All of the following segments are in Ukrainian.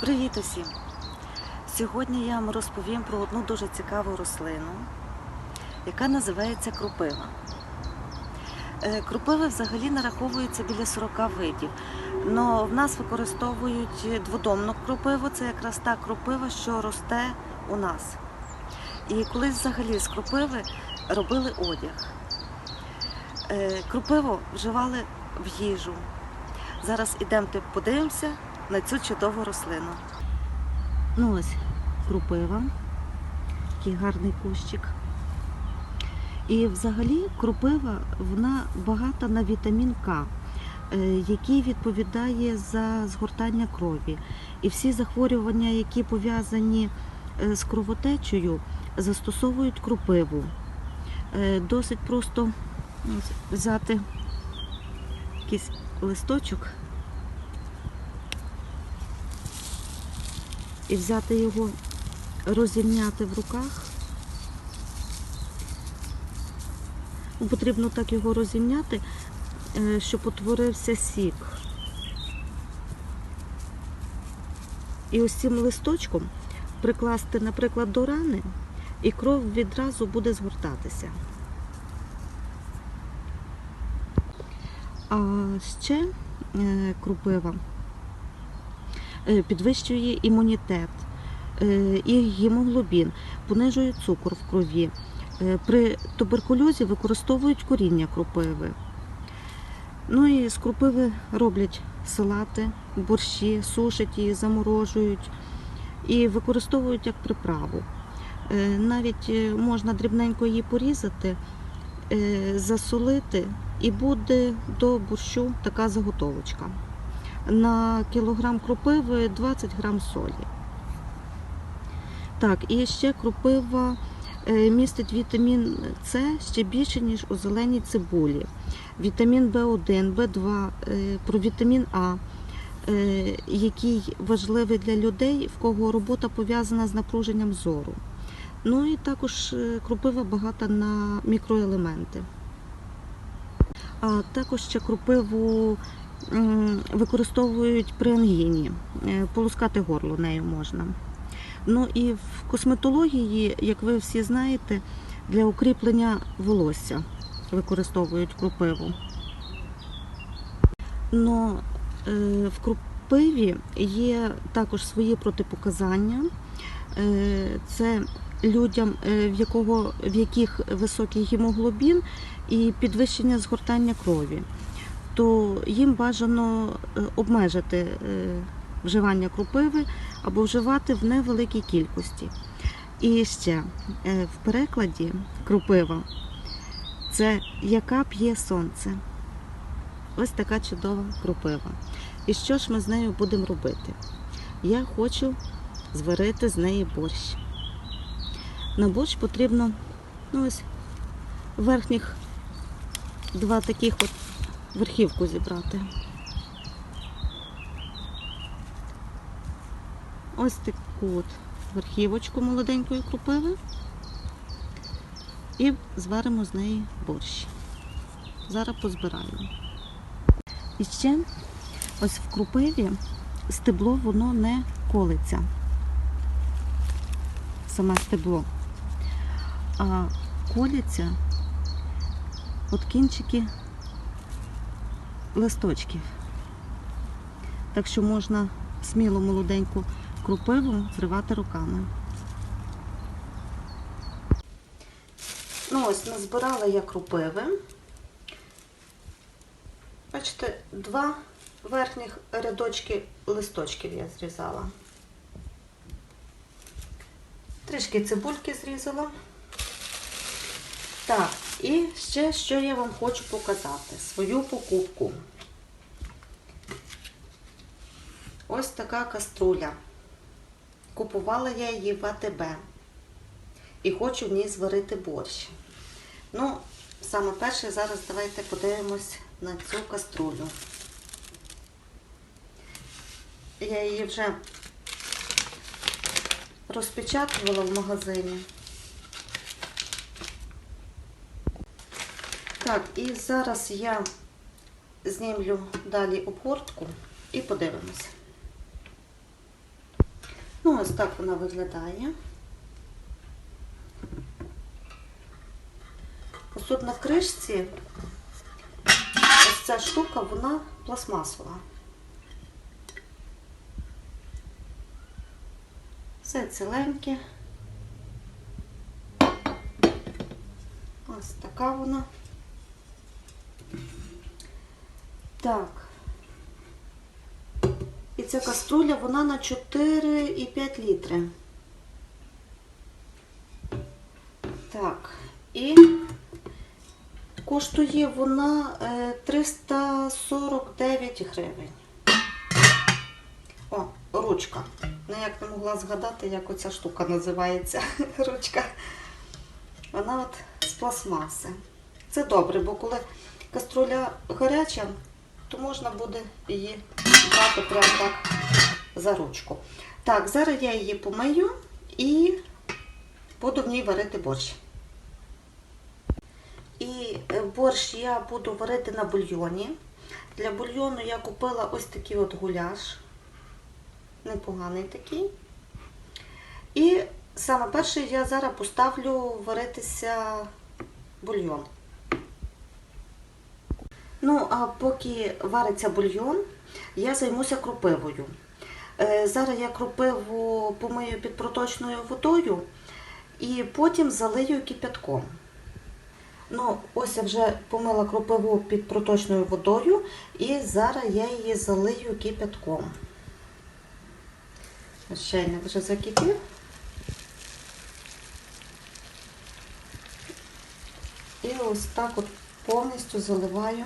Привіт усім! Сьогодні я вам розповім про одну дуже цікаву рослину, яка називається крупива. Е, Крупиви взагалі нараховується біля 40 видів. але в нас використовують дводомну крупиву, це якраз та крупива, що росте у нас. І колись взагалі з крупиви робили одяг. Е, Крупиву вживали в їжу. Зараз ідемте подивимося на цю чудову рослину. Ну ось крупива, такий гарний кущик. І взагалі крупива вона багата на вітамін К, е, який відповідає за згортання крові. І всі захворювання, які пов'язані е, з кровотечею, застосовують крупиву. Е, Досить просто взяти якийсь листочок і взяти його, розімняти в руках. Потрібно так його розімняти, е, щоб утворився сік. І ось цим листочком прикласти, наприклад, до рани, і кров відразу буде згортатися. А ще е, крупива підвищує імунітет е, і гемоглобін, понижує цукор в крові. Е, При туберкульозі використовують коріння крупиви. Ну і з крупиви роблять салати, борщі, сушать її, заморожують і використовують як приправу. Е, Навіть е, можна дрібненько її порізати, е, засолити, і буде до борщу така заготовочка. На кілограм крупиви 20 грам солі. Так, і ще крупива е, містить вітамін С ще більше, ніж у зеленій цибулі. Вітамін В1, В2, е, про вітамін А, е, який важливий для людей, в кого робота пов'язана з напруженням зору. Ну і також крупива багата на мікроелементи. А також ще крупиву використовують при ангіні, е, полоскати горло нею можна. Ну і в косметології, як ви всі знаєте, для укріплення волосся використовують крупиву. Но е, в крупиві є також свої протипоказання. Е, це людям, в, якого, в яких високий гемоглобін і підвищення згортання крові, то їм бажано е, обмежити е, вживання крупиви або вживати в невеликій кількості. І ще е, в перекладі крупива це яка п'є сонце. Ось така чудова крупива. І що ж ми з нею будемо робити? Я хочу зварити з неї борщ. На борщ потрібно ну ось верхніх два таких от верхівку зібрати. Ось таку от верхівочку молоденької крупиви і зваримо з неї борщ. Зараз позбираємо. І ще ось в крупиві стебло воно не колиться. Саме стебло. А коляться от кінчики листочків. Так що можна сміло молоденьку крупиву зривати руками. Ну ось назбирала я крупиви. Бачите, два верхніх рядочки листочків я зрізала. Трішки цибульки зрізала. Так, і ще що я вам хочу показати, свою покупку. Ось така каструля. Купувала я її в АТБ. І хочу в ній зварити борщ. Ну, саме перше, зараз давайте подивимось на цю каструлю. Я її вже розпечатувала в магазині. Так, і зараз я знімлю далі обгортку і подивимося. Ну, ось так вона виглядає. Ось тут на кришці ось ця штука, вона пластмасова. Все ціленьке. Ось така вона. Так. І ця каструля, вона на 4,5 літри. Так, і коштує вона е, 349 гривень. О, ручка. Ніяк не могла згадати, як оця штука називається. Ручка. Вона от з пластмаси. Це добре, бо коли каструля гаряча, то можна буде її брати прямо так за ручку. Так, зараз я її помию і буду в ній варити борщ. І е, борщ я буду варити на бульйоні. Для бульйону я купила ось такий от гуляш. Непоганий такий. І саме перше я зараз поставлю варитися бульйон. Ну, а поки вариться бульйон, я займуся кропивою. Е, Зараз я кропиву помию під проточною водою і потім залию кипятком. Ну, ось я вже помила кропиву під проточною водою і зараз я її залию кипятком. Чайник вже закипів. І ось так от повністю заливаю.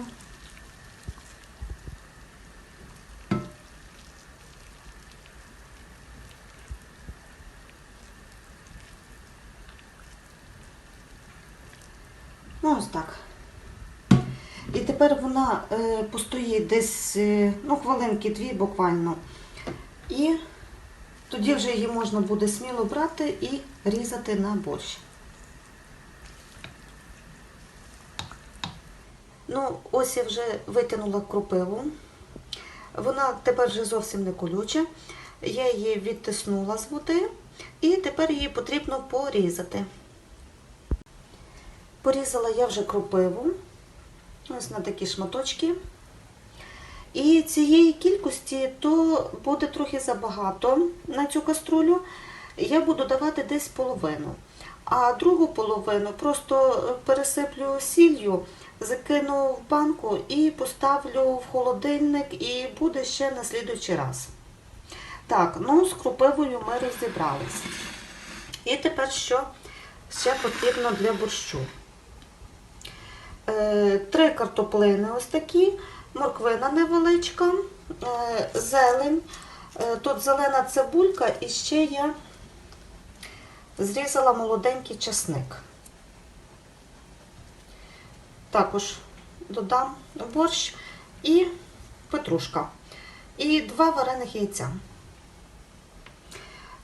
Ну, ось так. І тепер вона е, постоїть десь е, ну, хвилинки дві буквально. І тоді вже її можна буде сміло брати і різати на борщ. Ну, ось я вже витягнула кропиву. Вона тепер вже зовсім не колюча. Я її відтиснула з води і тепер її потрібно порізати. Порізала я вже кропиву, ось на такі шматочки. І цієї кількості то буде трохи забагато на цю каструлю. Я буду давати десь половину. А другу половину просто пересиплю сіллю, закину в банку і поставлю в холодильник, і буде ще на слідуючий раз. Так, ну з кропивою ми розібралися. І тепер що ще потрібно для борщу? Е, Три картоплини ось такі, морквина невеличка, е, зелень. Е, Тут зелена цибулька і ще я зрізала молоденький часник. Також додам борщ і петрушка. І два варених яйця.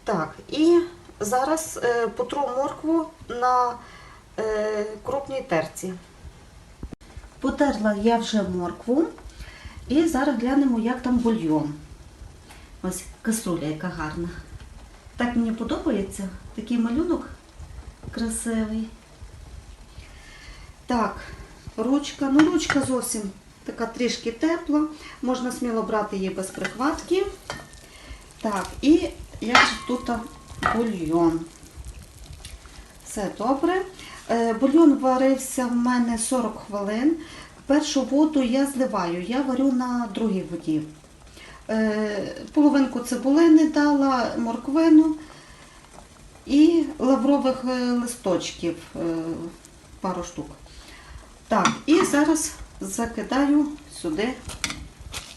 Так, і зараз потру моркву на крупній терці. Потерла я вже моркву і зараз глянемо, як там бульйон. Ось каструля, яка гарна. Так мені подобається. Такий малюнок красивий. Так, ручка. Ну, ручка зовсім така трішки тепла. Можна сміло брати її без прихватки. Так, і як же тут бульйон. Все добре. Е, Бульйон варився в мене 40 хвилин. Першу воду я зливаю, я варю на другій воді. Е, Половинку цибулини дала, морквину і лаврових е, листочків пару штук. Так, і зараз закидаю сюди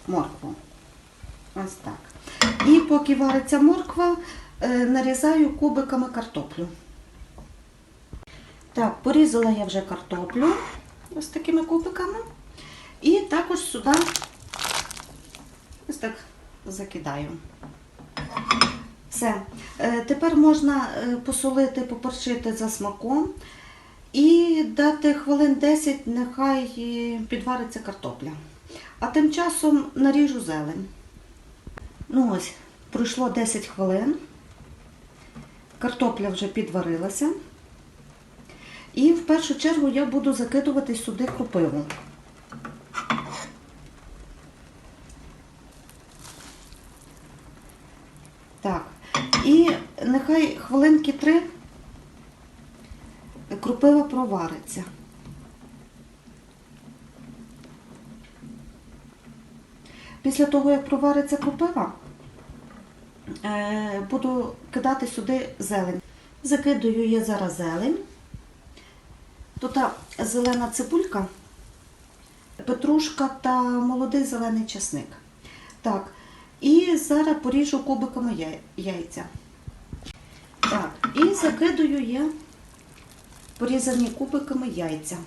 моркву. Ось так. І поки вариться морква, нарізаю кубиками картоплю. Так, порізала я вже картоплю ось такими кубиками. І також сюди ось так закидаю. Все. Е, Тепер можна е, посолити, поперчити за смаком і дати хвилин 10, нехай е, підвариться картопля. А тим часом наріжу зелень. Ну ось, пройшло 10 хвилин. Картопля вже підварилася. І в першу чергу я буду закидувати сюди крупиву. Так. І нехай хвилинки три крупива провариться. Після того, як провариться крупива, е, буду кидати сюди зелень. Закидую я зараз зелень. Тут зелена цибулька, петрушка та молодий зелений часник. Так, і зараз поріжу кубиками яйця. Так, і закидую я порізані кубиками яйця.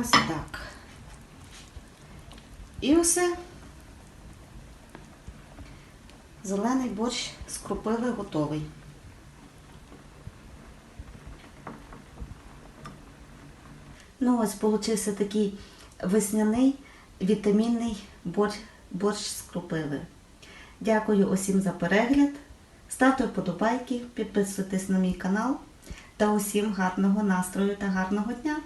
Ось так. І усе. Зелений борщ з крупиви готовий. Ну, ось получився такий весняний вітамінний борщ, борщ з крупиви. Дякую усім за перегляд. Ставте вподобайки, підписуйтесь на мій канал та усім гарного настрою та гарного дня!